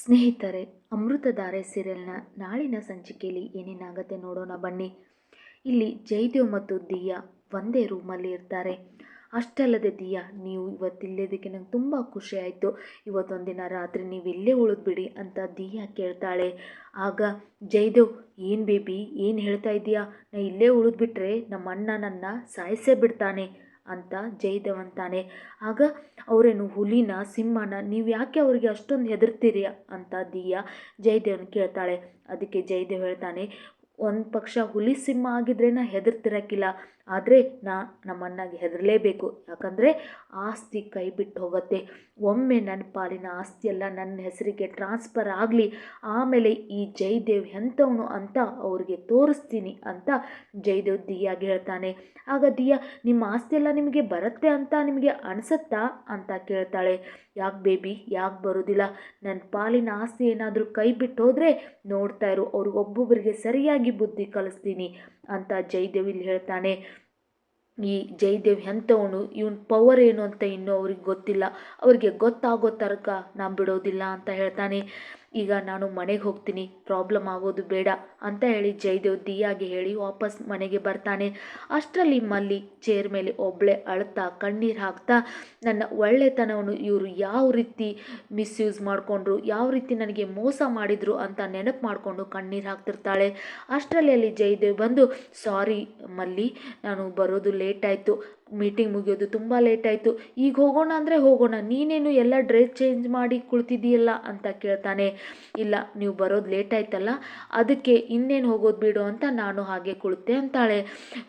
ಸ್ನೇಹಿತರೆ, ಅಮೃತಧಾರೆ ಸೀರಿಯಲ್ನ ನಾಳಿನ ಸಂಚಿಕೆಯಲ್ಲಿ ಏನೇನಾಗತ್ತೆ ನೋಡೋಣ ಬನ್ನಿ. ಇಲ್ಲಿ ಜಯದೇವ್ ಮತ್ತು ದಿಯಾ ಒಂದೇ ರೂಮಲ್ಲಿ ಇರ್ತಾರೆ. ಅಷ್ಟಲ್ಲದೆ ದಿಯಾ, ನೀವು ಇವತ್ತಿಲ್ಲದಕ್ಕೆ ನಂಗೆ ತುಂಬ ಖುಷಿ ಆಯಿತು. ಇವತ್ತೊಂದಿನ ರಾತ್ರಿ ನೀವು ಇಲ್ಲೇ ಉಳಿದ್ಬಿಡಿ ಅಂತ ದಿಯಾ ಕೇಳ್ತಾಳೆ. ಆಗ ಜಯದೇವ್, ಏನು ಬೇಬಿ, ಏನು ಹೇಳ್ತಾ ಇದೀಯಾ? ನಾ ಇಲ್ಲೇ ಉಳಿದ್ಬಿಟ್ರೆ ನಮ್ಮ ಅಣ್ಣ ನನ್ನ ಸಾಯಿಸೇ ಬಿಡ್ತಾನೆ. ಅಂತ ಜೈದೇವ್ ಅಂತಾನೆ ಆಗ ಅವರೇನು, ಹುಲಿನ, ಸಿಂಹನ, ನೀವು ಯಾಕೆ ಅವರಿಗೆ ಅಷ್ಟೊಂದು ಹೆದರ್ತೀರಿ ಅಂತ ದಿಯಾ ಜಯದೇವ್ನ ಕೇಳ್ತಾಳೆ. ಅದಕ್ಕೆ ಜಯದೇವ್ ಹೇಳ್ತಾನೆ ಒಂದು ಪಕ್ಷ ಹುಲಿ ಸಿಂಹ ಆಗಿದ್ರೆ ನಾ ಹೆದರ್ತಿರಕ್ಕಿಲ್ಲ ಆದರೆ ನಾ ನಮ್ಮಣ್ಣಗೆ ಹೆದರಲೇಬೇಕು. ಯಾಕಂದರೆ ಆಸ್ತಿ ಕೈ ಬಿಟ್ಟು ಹೋಗುತ್ತೆ. ಒಮ್ಮೆ ನನ್ನ ಪಾಲಿನ ಆಸ್ತಿಯೆಲ್ಲ ನನ್ನ ಹೆಸರಿಗೆ ಟ್ರಾನ್ಸ್ಫರ್ ಆಗಲಿ, ಆಮೇಲೆ ಈ ಜಯದೇವ್ ಎಂಥವನು ಅಂತ ಅವ್ರಿಗೆ ತೋರಿಸ್ತೀನಿ ಅಂತ ಜಯದೇವ್ ದಿಯಾಗೆ ಹೇಳ್ತಾನೆ. ಆಗ ದಿಯಾ, ನಿಮ್ಮ ಆಸ್ತಿ ಎಲ್ಲ ನಿಮಗೆ ಬರುತ್ತೆ ಅಂತ ನಿಮಗೆ ಅನಿಸುತ್ತಾ ಅಂತ ಕೇಳ್ತಾಳೆ. ಯಾಕೆ ಬೇಬಿ, ಯಾಕೆ ಬರೋದಿಲ್ಲ? ನನ್ನ ಪಾಲಿನ ಆಸ್ತಿ ಏನಾದರೂ ಕೈ ಬಿಟ್ಟು ಹೋದರೆ ನೋಡ್ತಾ ಇರು. ಅವ್ರು ಒಬ್ಬೊಬ್ಬರಿಗೆ ಸರಿಯಾಗಿ ಬುದ್ಧಿ ಕಲಿಸ್ತೀನಿ ಅಂತ ಜಯದೇವ್ ಇಲ್ಲಿ ಹೇಳ್ತಾನೆ. ಈ ಜಯದೇವ್ ಎಂಥವನು? ಇವನ್ ಪವರ್ ಏನು ಅಂತ ಇನ್ನೂ ಅವ್ರಿಗೆ ಗೊತ್ತಿಲ್ಲ. ಅವರಿಗೆ ಗೊತ್ತಾಗೋ ತರಕ ನಾನು ಬಿಡೋದಿಲ್ಲ ಅಂತ ಹೇಳ್ತಾನೆ. ಈಗ ನಾನು ಮನೆಗೆ ಹೋಗ್ತೀನಿ, ಪ್ರಾಬ್ಲಮ್ ಆಗೋದು ಬೇಡ ಅಂತ ಹೇಳಿ ಜಯದೇವ್ ದಿಯಾಗೆ ಹೇಳಿ ವಾಪಸ್ ಮನೆಗೆ ಬರ್ತಾನೆ. ಅಷ್ಟರಲ್ಲಿ ಮಲ್ಲಿ ಚೇರ್ ಮೇಲೆ ಒಬ್ಬಳೆ ಅಳ್ತಾ ಕಣ್ಣೀರು ಹಾಕ್ತಾ, ನನ್ನ ಒಳ್ಳೆತನವನ್ನು ಇವರು ಯಾವ ರೀತಿ ಮಿಸ್ಯೂಸ್ ಮಾಡಿಕೊಂಡ್ರು, ಯಾವ ರೀತಿ ನನಗೆ ಮೋಸ ಮಾಡಿದರು ಅಂತ ನೆನಪು ಮಾಡಿಕೊಂಡು ಕಣ್ಣೀರು ಹಾಕ್ತಿರ್ತಾಳೆ. ಅಷ್ಟರಲ್ಲಿ ಅಲ್ಲಿ ಜಯದೇವ್ ಬಂದು, ಸಾರಿ ಮಲ್ಲಿ, ನಾನು ಬರೋದು ಲೇಟ್ ಆಯಿತು ಮೀಟಿಂಗ್ ಮುಗಿಯೋದು ತುಂಬ ಲೇಟ್ ಆಯಿತು. ಈಗ ಹೋಗೋಣ ಅಂದರೆ ಹೋಗೋಣ, ನೀನೇನು ಎಲ್ಲ ಡ್ರೆಸ್ ಚೇಂಜ್ ಮಾಡಿ ಕುಳ್ತಿದ್ದೀಯಲ್ಲ ಅಂತ ಕೇಳ್ತಾನೆ. ಇಲ್ಲ, ನೀವು ಬರೋದು ಲೇಟ್ ಆಯ್ತಲ್ಲ, ಅದಕ್ಕೆ ಇನ್ನೇನು ಹೋಗೋದು ಬಿಡು ಅಂತ ನಾನು ಹಾಗೆ ಕುಳಿತೆ ಅಂತಾಳೆ.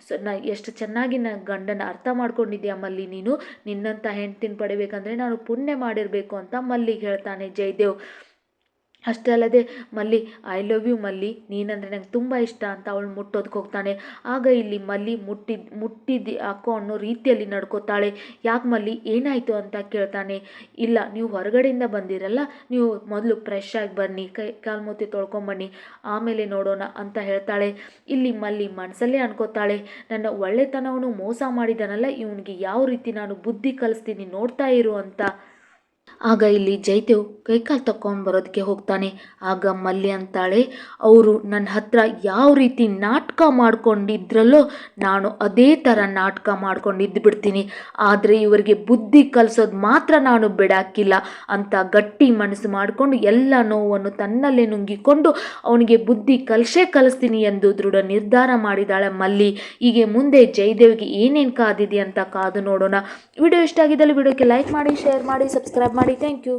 ಸೊ, ನಾ, ಎಷ್ಟು ಚೆನ್ನಾಗಿ ನನ್ನ ಗಂಡನ ಅರ್ಥ ಮಾಡ್ಕೊಂಡಿದ್ಯಾ ಮಲ್ಲಿ ನೀನು? ನಿನ್ನಂಥ ಹೆಂಡ್ತಿನ ಪಡಿಬೇಕಂದ್ರೆ ನಾನು ಪುಣ್ಯ ಮಾಡಿರಬೇಕು ಅಂತ ಮಲ್ಲಿಗೆ ಹೇಳ್ತಾನೆ ಜಯದೇವ್. ಅಷ್ಟೇ ಅಲ್ಲದೆ, ಮಲ್ಲಿ ಐ ಲವ್ ಯು ಮಲ್ಲಿ, ನೀನಂದರೆ ನಂಗೆ ತುಂಬ ಇಷ್ಟ ಅಂತ ಅವಳು ಮುಟ್ಟೋದಕ್ಕೆ ಹೋಗ್ತಾನೆ. ಆಗ ಇಲ್ಲಿ ಮಲ್ಲಿ ಮುಟ್ಟಿದ್ ಮುಟ್ಟಿದ್ದು ಯಾಕೋ ಅನ್ನೋ ರೀತಿಯಲ್ಲಿ ನಡ್ಕೋತಾಳೆ. ಯಾಕೆ ಮಲ್ಲಿ, ಏನಾಯಿತು ಅಂತ ಕೇಳ್ತಾನೆ. ಇಲ್ಲ, ನೀವು ಹೊರಗಡೆಯಿಂದ ಬಂದಿರಲ್ಲ, ನೀವು ಮೊದಲು ಫ್ರೆಶ್ ಆಗಿ ಬನ್ನಿ, ಕೈ, ಕಾಲು ಮೂತಿ ತೊಳ್ಕೊಂಬನ್ನಿ, ಆಮೇಲೆ ನೋಡೋಣ ಅಂತ ಹೇಳ್ತಾಳೆ. ಇಲ್ಲಿ ಮಲ್ಲಿ ಮನಸ್ಸಲ್ಲೇ ಅನ್ಕೋತಾಳೆ. ನನ್ನ ಒಳ್ಳೆತನವನ್ನು ಮೋಸ ಮಾಡಿದಾನಲ್ಲ, ಇವನಿಗೆ ಯಾವ ರೀತಿ ನಾನು ಬುದ್ಧಿ ಕಲಿಸ್ತೀನಿ ನೋಡ್ತಾ ಇರು ಅಂತ. ಆಗ ಇಲ್ಲಿ ಜೈದೇವ್ ಕೈಕಾಲು ಬರೋದಕ್ಕೆ ಹೋಗ್ತಾನೆ. ಆಗ ಮಲ್ಲಿ ಅಂತಾಳೆ, ಅವರು ನನ್ನ ಹತ್ರ ಯಾವ ರೀತಿ ನಾಟಕ ಮಾಡ್ಕೊಂಡಿದ್ರಲ್ಲೋ, ನಾನು ಅದೇ ಥರ ನಾಟಕ ಮಾಡ್ಕೊಂಡಿದ್ದು ಬಿಡ್ತೀನಿ. ಆದರೆ ಇವರಿಗೆ ಬುದ್ಧಿ ಕಲಿಸೋದು ಮಾತ್ರ ನಾನು ಬಿಡಾಕಿಲ್ಲ ಅಂತ ಗಟ್ಟಿ ಮನಸ್ಸು ಮಾಡಿಕೊಂಡು ಎಲ್ಲ ನೋವನ್ನು ತನ್ನಲ್ಲೇ ನುಂಗಿಕೊಂಡು, ಅವನಿಗೆ ಬುದ್ಧಿ ಕಲಿಸೇ ಕಲಿಸ್ತೀನಿ ಎಂದು ದೃಢ ನಿರ್ಧಾರ ಮಾಡಿದಾಳೆ ಮಲ್ಲಿ. ಹೀಗೆ ಮುಂದೆ ಜಯದೇವ್ಗೆ ಏನೇನು ಕಾದಿದೆ ಅಂತ ಕಾದು ನೋಡೋಣ. ವಿಡಿಯೋ ಇಷ್ಟ ಆಗಿದ್ದಲ್ಲಿ ವಿಡಿಯೋಕ್ಕೆ ಲೈಕ್ ಮಾಡಿ, ಶೇರ್ ಮಾಡಿ, ಸಬ್ಸ್ಕ್ರೈಬ್ ಮಾಡಿ. Thank you